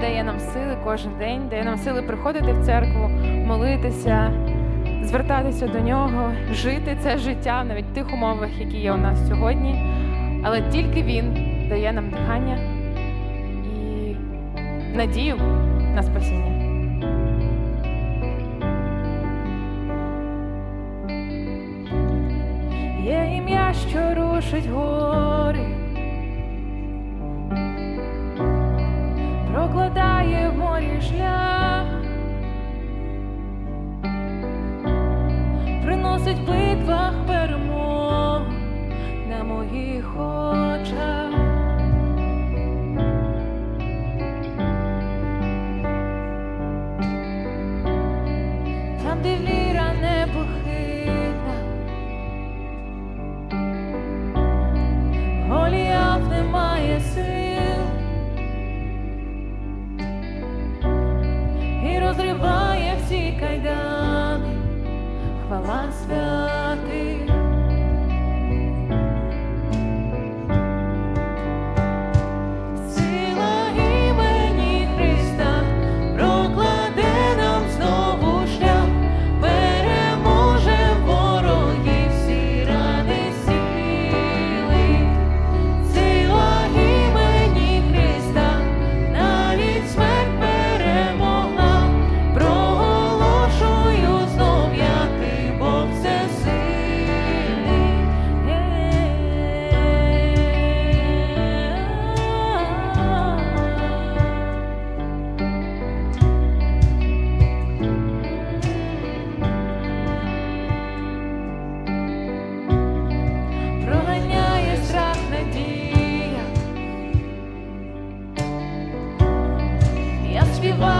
Дає нам сили кожен день, дає нам сили приходити в церкву, молитися, звертатися до нього, жити це життя навіть в тих умовах, які є у нас сьогодні. Але тільки він дає нам дихання і надію на спасіння. Є ім'я, що рушить гори, в битвах перемогу на моїх очах. Там, де віра непохитна, Голіаф не має сил і розриває всі кайдани, Хвала свят. be.